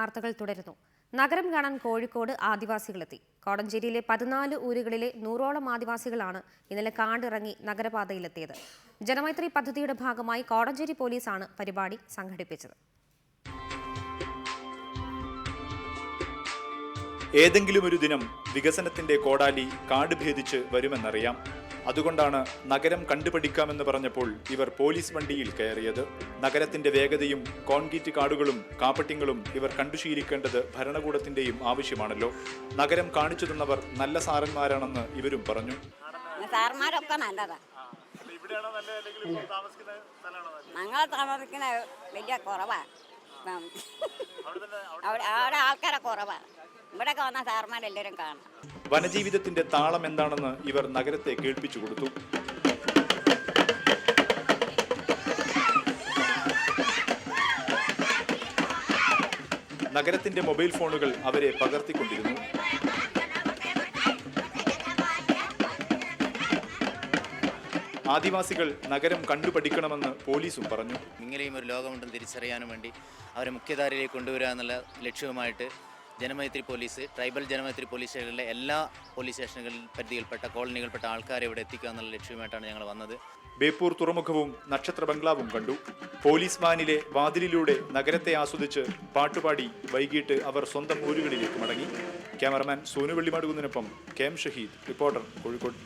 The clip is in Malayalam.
വാർത്തകൾ തുടരുന്നു. നഗരം കാണാൻ കോഴിക്കോട് ആദിവാസികളെത്തി. കോടഞ്ചേരിയിലെ പതിനാല് ഊരുകളിലെ നൂറോളം ആദിവാസികളാണ് ഇന്നലെ കാണ്ടിറങ്ങി നഗരപാതയിലെത്തിയത്. ജനമൈത്രി പദ്ധതിയുടെ ഭാഗമായി കോടഞ്ചേരി പോലീസാണ് പരിപാടി സംഘടിപ്പിച്ചത്. ഏതെങ്കിലും ഒരു ദിനം വികസനത്തിന്റെ കോടാലി കാട് ഭേദിച്ച് വരുമെന്നറിയാം. അതുകൊണ്ടാണ് നഗരം കണ്ടുപിടിക്കാമെന്ന് പറഞ്ഞപ്പോൾ ഇവർ പോലീസ് വണ്ടിയിൽ കയറിയത്. നഗരത്തിന്റെ വേഗതയും കോൺക്രീറ്റ് കാടുകളും കാപ്പട്ടിങ്ങളും ഇവർ കണ്ടുശീലിക്കേണ്ടത് ഭരണകൂടത്തിന്റെയും ആവശ്യമാണല്ലോ. നഗരം കാണിച്ചു തന്നവർ നല്ല സാറന്മാരാണെന്ന് ഇവരും പറഞ്ഞു. സാർമാരൊക്കെ നല്ലതാ. താമസിക്കുന്ന വലിയ കുറവാണ്. അവിടെ ആൾക്കാരെ കുറവാ. ഇവിടെയൊക്കെ വന്ന സാർമാരെല്ലാവരും കാണണം വനജീവിതത്തിന്റെ താളം എന്താണെന്ന് ഇവർ നഗരത്തെ കേൾപ്പിച്ചു കൊടുത്തു. നഗരത്തിന്റെ മൊബൈൽ ഫോണുകൾ അവരെ പകർത്തിക്കൊണ്ടിരുന്നു. ആദിവാസികൾ നഗരം കണ്ടുപഠിക്കണമെന്ന് പോലീസും പറഞ്ഞു. ഇങ്ങനെയും ഒരു ലോകമുണ്ടെന്ന് തിരിച്ചറിയാനും വേണ്ടി അവരെ മുഖ്യധാരയിലേക്ക് കൊണ്ടുവരിക എന്നുള്ള ലക്ഷ്യവുമായിട്ട് Janamaithri police tribal Janamaithri police എല്ലാ പോലീസ് സ്റ്റേഷനുകളിൽ പരിധിയിൽപ്പെട്ട കോളനികൾപ്പെട്ട ആൾക്കാരെ ഇവിടെ എത്തിക്കുക എന്നുള്ള ലക്ഷ്യമായിട്ടാണ് ഞങ്ങൾ വന്നത്. ബേപ്പൂർ തുറമുഖവും നക്ഷത്ര ബംഗ്ലാവും കണ്ടു. പോലീസ് വാനിലെ വാതിലിലൂടെ നഗരത്തെ ആസ്വദിച്ച് പാട്ടുപാടി വൈകിട്ട് അവർ സ്വന്തം ഊരുകളിലേക്ക് മടങ്ങി. Cameraman Sonu വെള്ളിമാടുകുന്നതിനൊപ്പം K M Shaheed reporter Kozhikode.